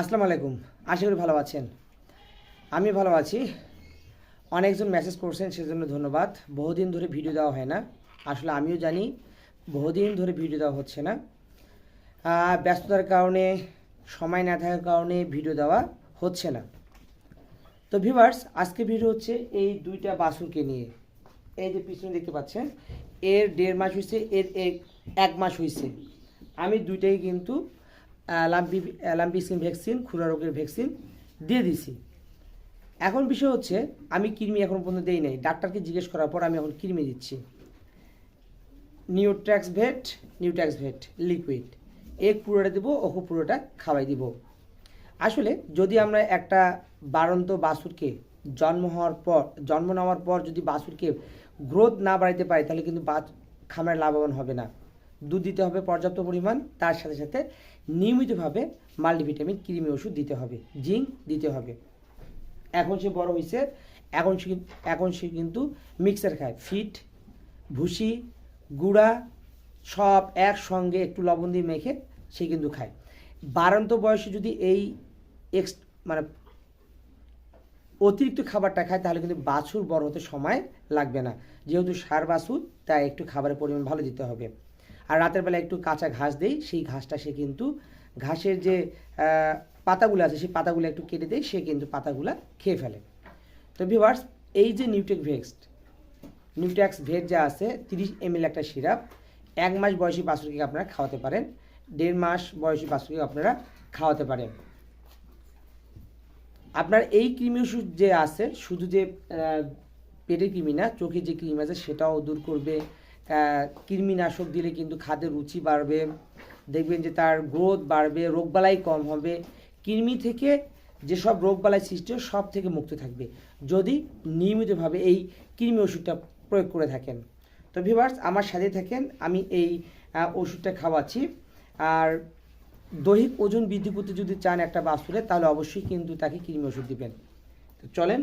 আসসালামু আলাইকুম। আশা করি ভালো আছেন। আমি ভালো আছি। অনেকজন মেসেজ করছেন, সেজন্য ধন্যবাদ। বহুদিন ধরে ভিডিও দেওয়া হয় না। আসলে আমিও জানি, বহুদিন ধরে ভিডিও দেওয়া হচ্ছে না। ব্যস্ততার কারণে, সময় না থাকার কারণে ভিডিও দেওয়া হচ্ছে না। তো ভিভার্স আজকে ভিডিও হচ্ছে এই দুইটা বাছুরকে নিয়ে। এই যে পিছনে দেখতে পাচ্ছেন, এর দেড় মাস হয়েছে এর এক মাস হয়েছে আমি দুইটাই কিন্তু লাম্পি স্কিন ভ্যাকসিন খুরা রোগের ভ্যাকসিন দিয়ে দিছি। এখন বিষয় হচ্ছে, আমি কৃমি এখন পর্যন্ত দেই নাই। ডাক্তারকে জিজ্ঞেস করার পর আমি এখন কৃমি দিচ্ছি। Nutrax vet Nutrax vet liquid এক পুরোটা দেবো ওকে পুরোটা খাওয়াই দিব। আসলে যদি আমরা একটা বাড়ন্ত বাছুরকে জন্ম হওয়ার পর, জন্ম নেওয়ার পর যদি বাছুরকে গ্রোথ না বাড়াইতে পারি, তাহলে কিন্তু বাছ খামার লাভবান হবে না। দুধ দিতে হবে পর্যাপ্ত পরিমাণ, তার সাথে সাথে নিয়মিতভাবে মাল্টিভিটামিন, কৃমি ওষুধ দিতে হবে, জিঙ্ক দিতে হবে। এখন সে বড় হয়েছে এখন সে এখন সে কিন্তু মিক্সার খায়, ফিট, ভুসি, গুঁড়া, সব একসঙ্গে একটু লবণ দিয়ে মেখে সে কিন্তু খায়। বারান্ত বয়সে যদি এই এক্স মানে অতিরিক্ত খাবারটা খায়, তাহলে কিন্তু বাছুর বড় হতে সময় লাগবে না। যেহেতু সার বাছুর, তাই একটু খাবারের পরিমাণ ভালো দিতে হবে। আর রাতের বেলা একটু কাঁচা ঘাস দেই, সেই ঘাসটা সে কিন্তু, ঘাসের যে পাতাগুলো আছে, সেই পাতাগুলো একটু কেটে দেয় সে কিন্তু পাতাগুলো খেয়ে ফেলে। তো ভিভার্স এই যে নিউটেক ভেক্সড নিউট্যাক্স ভেট যা আছে, তিরিশ এমএল একটা সিরাপ, এক মাস বয়সী বাছুরকে আপনারা খাওয়াতে পারেন, দেড় মাস বয়সী বাছুরকে আপনারা খাওয়াতে পারেন। আপনার এই কৃমি ওষুধ যে আছে, শুধু যে পেটের কৃমি না চোখে যে কৃমি আছে, সেটাও দূর করবে কৃমিনাশক দিলে কিন্তু খাদ্যের রুচি বাড়বে। দেখবেন যে তার গ্রোথ বাড়বে, রোগবালাই কম হবে। কৃমি থেকে যেসব রোগবালাই সৃষ্টি হয়, সব থেকে মুক্ত থাকবে। যদি নিয়মিতভাবে এই কৃমি ওষুধটা প্রয়োগ করে থাকেন। তো ভিভার্স আমার সাথে থাকেন, আমি এই ওষুধটা খাওয়াচ্ছি। আর দৈহিক ওজন বৃদ্ধি করতে যদি চান একটা বাছুরে তাহলে অবশ্যই কিন্তু তাকে কৃমি ওষুধ দিবেন। তো চলেন,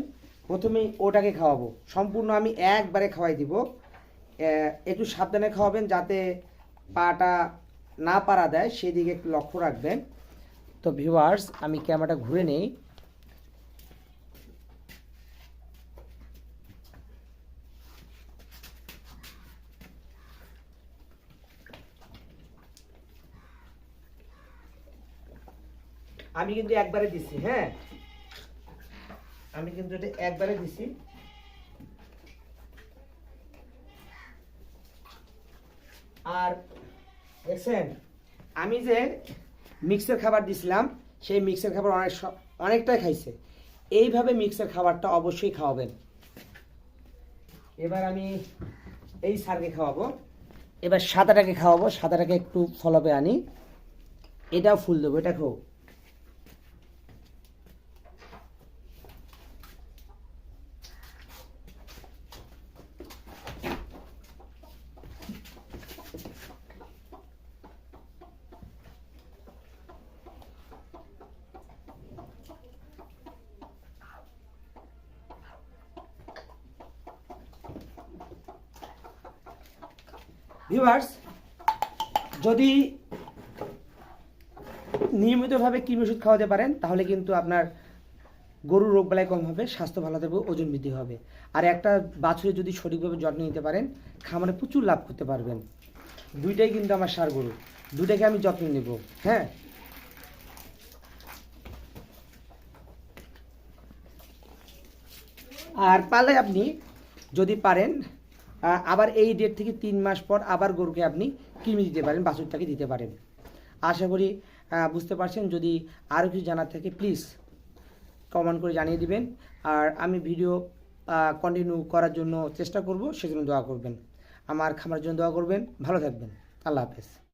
প্রথমেই ওটাকে খাওয়াবো। সম্পূর্ণ আমি একবারে খাওয়াই দিব। একটু সাবধানে খাওয়াবেন যাতে পাটা না পারা দেয়, সেদিকে একটু লক্ষ্য রাখবেন। তো ভিউয়ার্স আমি ক্যামেরাটা ঘুরে নেই। আমি কিন্তু একবারে দিছি হ্যাঁ? আমি কিন্তু এটা একবারে দিছি। আর দেখছেন, আমি যে মিক্সের খাবার দিছিলাম, সেই মিক্সের খাবার অনেক অনেকটাই খাইছে। এইভাবে মিক্সের খাবারটা অবশ্যই খাওয়াবেন। এবার আমি এই সারকে খাওয়াবো। এবার সাদাটাকে খাওয়াবো, সাদাটাকে একটু ফলবে আনি। এটাও ফুল দেবো, এটা খাও যদি নিয়মিতভাবে কৃমি ওষুধ খাওয়াতে পারেন, তাহলে কিন্তু আপনার গরুর রোগ বেলায় কম হবে, স্বাস্থ্য ভালো থাকবে, ওজন বৃদ্ধি হবে। আর একটা বাছুরে যদি সঠিকভাবে যত্ন নিতে পারেন, খামারে প্রচুর লাভ করতে পারবেন। দুইটাই কিন্তু আমার সার গরু। দুইটাকে আমি যত্ন নেব হ্যাঁ? আর পালে আপনি যদি পারেন আবার এই ডেট থেকে তিন মাস পর আবার গরুকে আপনি কৃমি দিতে পারেন, বাছুরটাকে দিতে পারেন। আশা করি বুঝতে পারছেন। যদি আরও কিছু জানার থাকে প্লিজ কমেন্ট করে জানিয়ে দিবেন। আর আমি ভিডিও কন্টিনিউ করার জন্য চেষ্টা করব, সেজন্য দোয়া করবেন। আমার খামার জন্য দোয়া করবেন। ভালো থাকবেন। আল্লাহ হাফেজ।